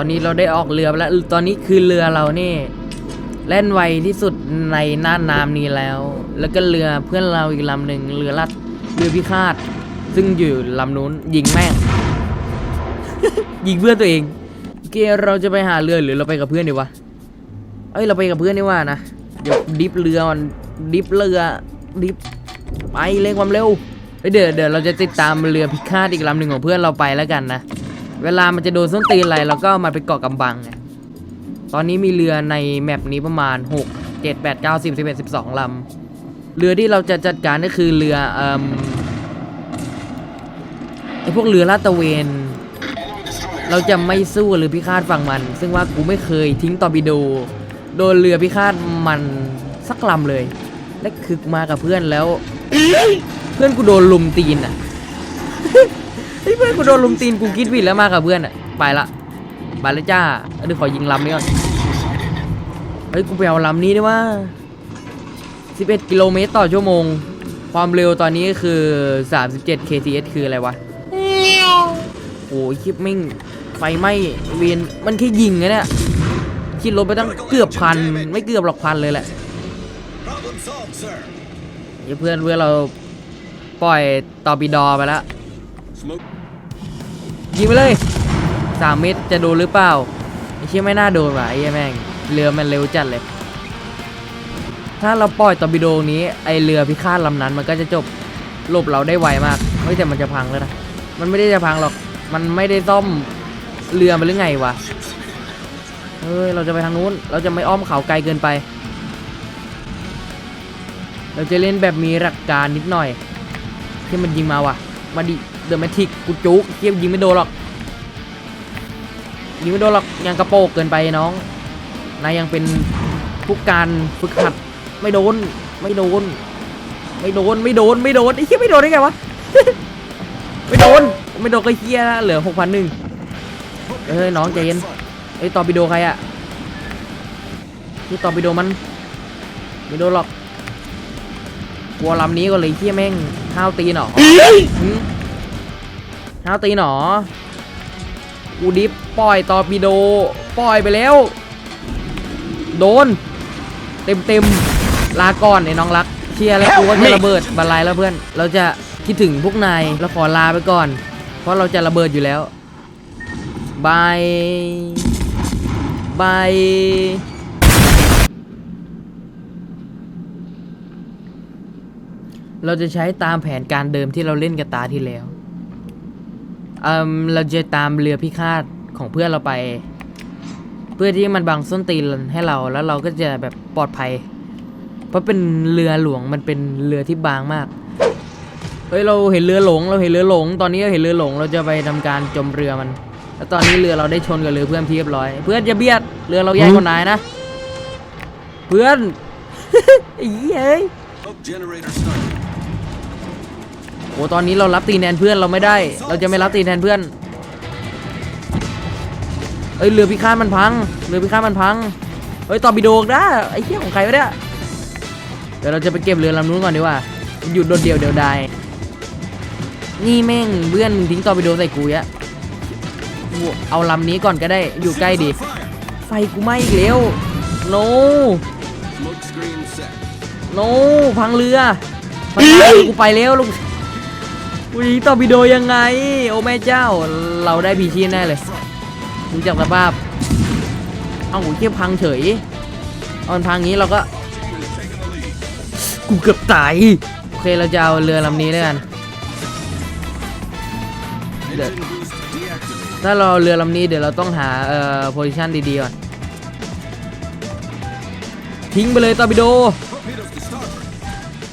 ตอนนี้เราได้ออกเรือแล้วตอนนี้คือเรือเรานี่เล่นไวที่สุดในน่านน้ำนี้แล้ว แล้วก็เรือเพื่อนเราอีกลำหนึ่งเรือลัดเรือพิฆาต ซึ่งอยู่ลำนู้นยิงแม่ง ยิงเพื่อนตัวเองเคเราจะไปหาเรือหรือเราไปกับเพื่อนดีวะเอ้ยเราไปกับเพื่อนดีว่านะเดี๋ยวดิฟเรือมันดิฟเรือดิฟไปเร่งความเร็วเดี๋ยวเดี๋ยวเราจะติดตามเรือพิฆาตอีกลำหนึ่งของเพื่อนเราไปแล้วกันนะ เวลามันจะโดนส้นตีนอะไรเราก็เอามาไปเกาะกำบังไงตอนนี้มีเรือในแมปนี้ประมาณ 6 7 8 9 10 11 12ลำเรือที่เราจะจัดการก็คือเรือเอ่มไอพวกเรือลาดตระเวน เราจะไม่สู้กับเรือพิฆาตฝั่งมัน ซึ่งว่ากูไม่เคยทิ้งตอร์ปิโดโดนเรือพิฆาตมันสักลำเลยและคือกูมากับเพื่อนแล้ว เพื่อนกูโดนลุมตีนอะ ฮ้ยเพื่อนกูโดนลุมตีนกูคิดผิดแล้วมากับเพื่อนอะไปละไปแล้วจ้าเดี๋ยวขอยิงลำนี้ก่อนเฮ้ยกูไปเอาลำนี้ได้ว่า 11 กิโลเมตรต่อชั่วโมง ความเร็วตอนนี้ก็คือ 37 kts คืออะไรวะโอ้ยคลิปมิ่งไฟไหม้เวียนมันแค่ยิงนะเนี่ยคิดลบไปตั้งเกือบพันไม่เกือบหรอกพันเลยแหละเดี๋ยเพื่อนเพื่อนเราปล่อยตอร์ปิดอไปแล้ว ยิงไปเลยสามเมตรจะโดนหรือเปล่าไอ้เชี่ยไม่น่าโดนว่ะไอ้แม่งเรือมันเร็วจัดเลย ถ้าเราปล่อยตอร์ปิโดนี้ไอเรือพิฆาตลำนั้น มันก็จะจบหลบเราได้ไวมากเฮ้ยแต่มันจะพังแล้วนะมันไม่ได้จะพังหรอกมันไม่ได้ซ่อมเรือมันหรือไงวะเฮ้ยเราจะไปทางนู้น เราจะไม่อ้อมเขาไกลเกินไป เราจะเล่นแบบมีหลักการนิดหน่อย ที่มันยิงมาว่ะ มาดิ เดอะแมทิกกูจุกเทียบยิงไม่โดนหรอก ยิงไม่โดนหรอกยังกระโปงเกินไปน้องนายยังเป็นผู้การฝึกหัดไม่โดนไม่โดน ไม่โดนไม่โดนไม่โดนไอ้เหี้ยไม่โดนได้ไงวะไม่โดนไม่โดนก็เหี้ยละเหลือหกพันหนึ่งเฮ้ยน้องใจเย็นไอ้ยตอร์ปิโดใครอะที่ตอร์ปิโดมันไม่โดนหรอกกลัวลำนี้ก็เลยเหี้ยแม่งห้าวตีนหรอ หืมห้าวตีหนออูดิฟปล่อยตอร์ปิโดปล่อยไปแล้ว โดน เต็มเต็มๆลาก่อนไอ้น้องรักเชียร์แล้วกูก็จะระเบิดบันไลแล้วเพื่อน เราจะคิดถึงพวกนายเราขอลาไปก่อน เพราะเราจะระเบิดอยู่แล้วบายบายเราจะใช้ตามแผนการเดิมที่เราเล่นกับตาที่แล้ว เอ่มเราจะตามเรือพิฆาตของเพื่อนเราไป เพื่อที่มันบังส้นตีนให้เราแล้วเราก็จะแบบปลอดภัย เพราะเป็นเรือหลวงมันเป็นเรือที่บางมากเฮ้ยเราเห็นเรือหลงเราเห็นเรือหลง ตอนนี้เราเห็นเรือหลงเราจะไปทำการจมเรือมัน แล้วตอนนี้เรือเราได้ชนกับเรือเพื่อนที่เรียบร้อย เพื่อนจะเบียดเรือเราใหญ่กว่านายนะ เพื่อนไอ้เหี้ย อ้ย Smoke generator started. โอ้ตอนนี้เรารับตีนแทนเพื่อนเราไม่ได้ เราจะไม่รับตีนแทนเพื่อนเอ้ยเรือพิฆาตมันพังเรือพิฆาตมันพังเฮ้ยตอร์ปิโดได้ไอ้เหี้ยของใครวะเนี่ยเดี๋ยวเราจะไปเก็บเรือลำนู้นก่อนดีกว่ามันอยู่โดดเดียวเดียวดายนี่แม่งเพื่อนมึงทิ้งตอร์ปิโดใส่กูยะกูเอาลำนี้ก่อนก็ได้อยู่ใกล้ดี ไฟกูไหม้อีกแล้วโน Smoke screen set. โนพังเรือพังเรือกูไปแล้วลูก กูยิงตอร์ปิโดยังไง โอ้แม่เจ้า เราได้พีชีนแน่เลยดูจากสภาพ เอ้าเทียบพังเฉยเอนพังงี้เราก็ กูเกือบตาย โอเคเราจะเอาเรือลำนี้แล้วกันถ้าเราเรือลำนี้เดี๋ยวเราต้องหาเอ่อโพซิชันดีๆก่อน ทิ้งไปเลยตอร์ปิโด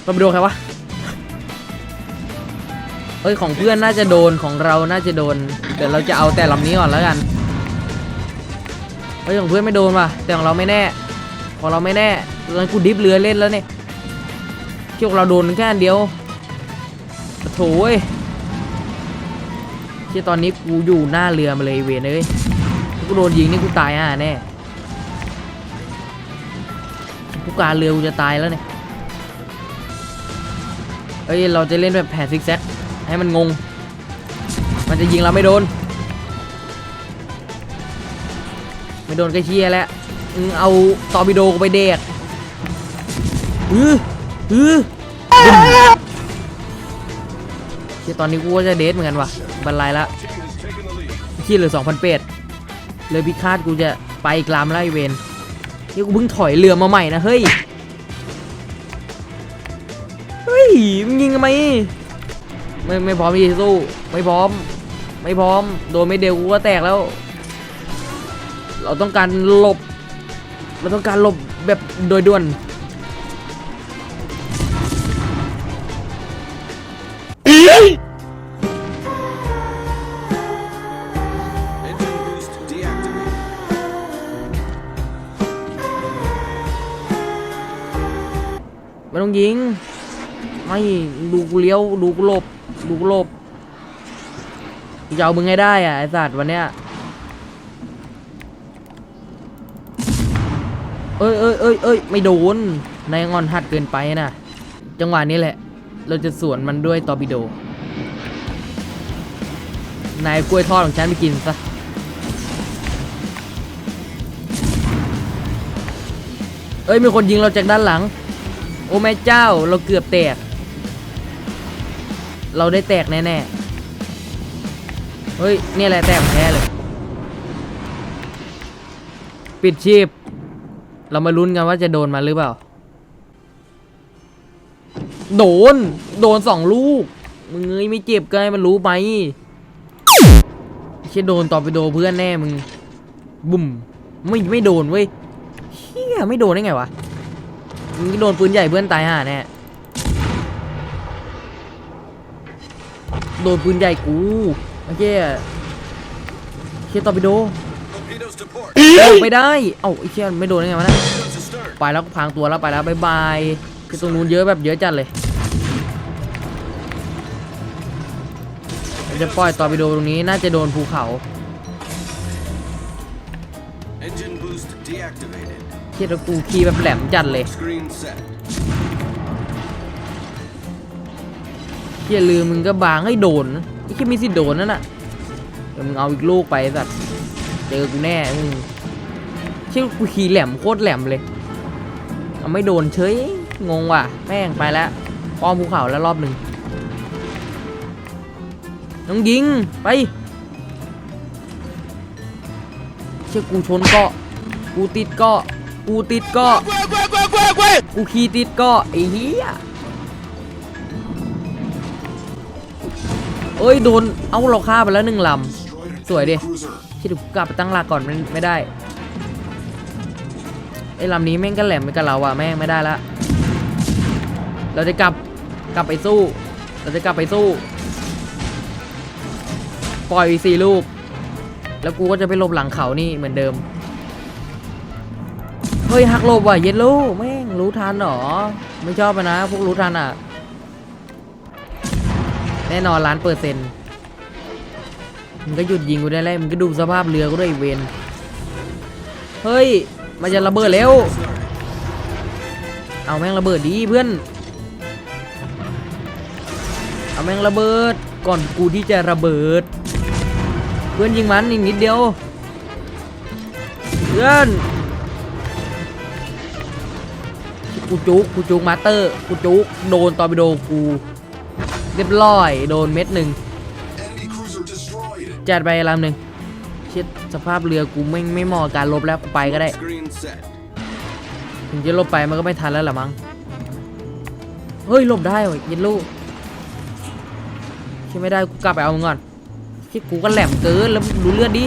ตอร์ปิโดใครวะ เฮ้ยของเพื่อนน่าจะโดนของเราน่าจะโดน เดี๋ยวเราจะเอาแต่ลำนี้ก่อนแล้วกัน เฮ้ยของเพื่อนไม่โดนว่ะแต่ของเราไม่แน่ ของเราไม่แน่ตอนนกูดิฟเรือเล่นแล้วเนี่ยที่ของเราโดนแค่อันเดียวโถ่เว้ยที่ตอนนี้กูอยู่หน้าเรือมาเลยเวยนเอ้ยถ้ากูโดนยิงนี่กูตายอะแน่กูการเรือกูจะตายแล้วเนี่ยเอ้ยเราจะเล่นแบบแผนซิกแซก ให้มันงง มันจะยิงเราไม่โดน ไม่โดนกระเชียแล้วเอาตอร์ปิโดไปเด็กอืออือบึ้มเชี่ยตอนนี้กูจะเดทเหมือนกันว่ะบรรลัยละขี้เหลือสองพันเป็ดเลยพิฆาตกูจะไปอีกลามไล่เวนนี่กูเพิ่งถอยเรือมาใหม่นะเฮ้ย เฮ้ยมึงยิงทำไม ไม่ไม่พร้อมที่จะสู้ ไม่พร้อม ไม่พร้อม โดนไม่เดียวกูก็แตกแล้ว เราต้องการหลบ เราต้องการหลบแบบโดยด่วน Engine boost deactivated. ไม่ต้องยิง ไม่ ดูกูเลี้ยว ดูกูหลบ ดูกูหลบจะเอามึงให้ได้อะไอสัตว์วันเนี้ยเอ้ยเอ้ยเอ้ยเอ้ยไม่โดนนายงอนหัดเกินไปนะจังหวะนี้แหละ เราจะสวนมันด้วยตอร์ปิโด นายกล้วยทอดของฉันไปกินซะเอ้ยมีคนยิงเราจากด้านหลัง โอ้แม่เจ้าเราเกือบแตก เราได้แตกแน่ๆ เฮ้ย นี่แหละแตกของแท้เลย ปิดชีพ เรามาลุ้นกันว่าจะโดนมาหรือเปล่า โดน โดนสองลูก มึงเอ้ยไม่เจ็บก็ให้มันรู้ไปเช่โดนต่อไปโดนเพื่อนแน่มึง บุ่ม ไม่ไม่โดนเว้ยเฮียไม่โดนได้ไงวะ มึงโดนปืนใหญ่เพื่อนตายห่าแน่ โดนปืนใหญ่กูโอเคเชี่ยต่อไปโด Torpedoes to port. เอ้าไม่ได้ เอ้าไอ้เชี่ยไม่โดนได้ไงวะเนะ Torpedoes to start. ไปแล้วก็พังตัวแล้วไปแล้วบายบายคือตรงนู้นเยอะแบบเยอะจัดเลยเราจะปล่อยต่อไปโดตรงนี้น่าจะโดนภูเขา Engine boost deactivated. เชี่ยแล้วกูขี่แบบแหลมจัดเลย เชี่ยลืมมึงก็บางให้โดนนะไอ้แค่มีสิทธิ์โดนนั่นน่ะเดี๋ยวมึงเอาอีกลูกไปสัตว์เจอกูแน่มึงเชี่ยกูขี่แหลมโคตรแหลมเลยเอาไม่โดนเฉยงงว่ะแม่งไปแล้วป้อมภูเขาแล้วรอบหนึ่งน้องยิงไปเชี่ยกูชนเกาะกูติดเกาะกูติดเกาะกูขี่ติดเกาะไอ้เหี้ย อ้ยโดน เอาเราฆ่าไปแล้วหนึ่งลำ สวยดิคิดดูกลับไปตั้งหลักก่อนมันไม่ได้ไอ้ลำนี้แม่งก็แหลมไปกับเราอะแม่งไม่ได้ละ เราจะกลับกลับไปสู้ เราจะกลับไปสู้ ปล่อยสี่ลูก แล้วกูก็จะไปหลบหลังเขานี่เหมือนเดิม เฮ้ยหักหลบว่ะเย็ดลูกแม่งรู้ทันเหรอ ไม่ชอบนะพวกรู้ทันอะ แน่นอนล้านเปอร์เซ็นต์มึงก็หยุดยิงกูได้แล้วมึงก็ดูสภาพเรือกูด้วยไอ้เวนเฮ้ย มันจะระเบิดแล้ว เอาแม่งระเบิดดีเพื่อน เอาแม่งระเบิดก่อนกูที่จะระเบิด เพื่อนยิงมันอีกนิดเดียว เพื่อนกูจุกกูจุกมาสเตอร์กูจุกโดนตอร์ปิโดกู เรียบร้อย โดนเม็ดหนึ่ง Enemy cruiser destroyed. จัดไปลำหนึ่งเชิดสภาพเรือกูไม่ไม่เหมาะกับการลบแล้วกูไปก็ได้ Screen set. ถึงจะลบไปมันก็ไม่ทันแล้วล่ะมั้งเฮ้ยหลบได้เว้ยเย็นลูกที่ไม่ได้กูกลับไปเอามึงก่อนที่กูก็แหลมเกินแล้วดูเลือดดิ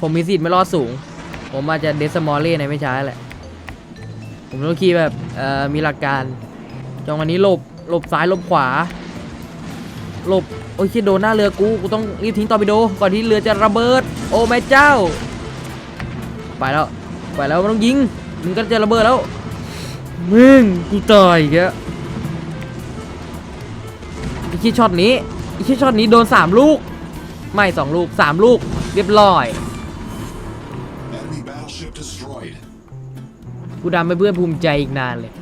ผมมีสิทธิ์ไม่รอดสูง ผมอาจจะเดสมอลเล่ในไม่ช้าแหละ ผมต้องขี่แบบเอ่อมีหลักการ จังหวะนี้หลบหลบซ้ายหลบขวาหลบโอ้ยคิดโดนหน้าเรือกูกูต้องรีบทิ้งตอร์ปิโดก่อนที่เรือจะระเบิด โอ้แม่เจ้า ไปแล้วไปแล้วมันต้องยิงมึงก็จะระเบิดแล้วมึงกูตายอีกแล้วไอีกช็อตนี้ไอีกช็อตนี้โดนสามลูก ไม่สองลูกสามลูก เรียบร้อย Enemy battleship destroyed. กูดำไปเพื่อนภูมิใจอีกนานเลย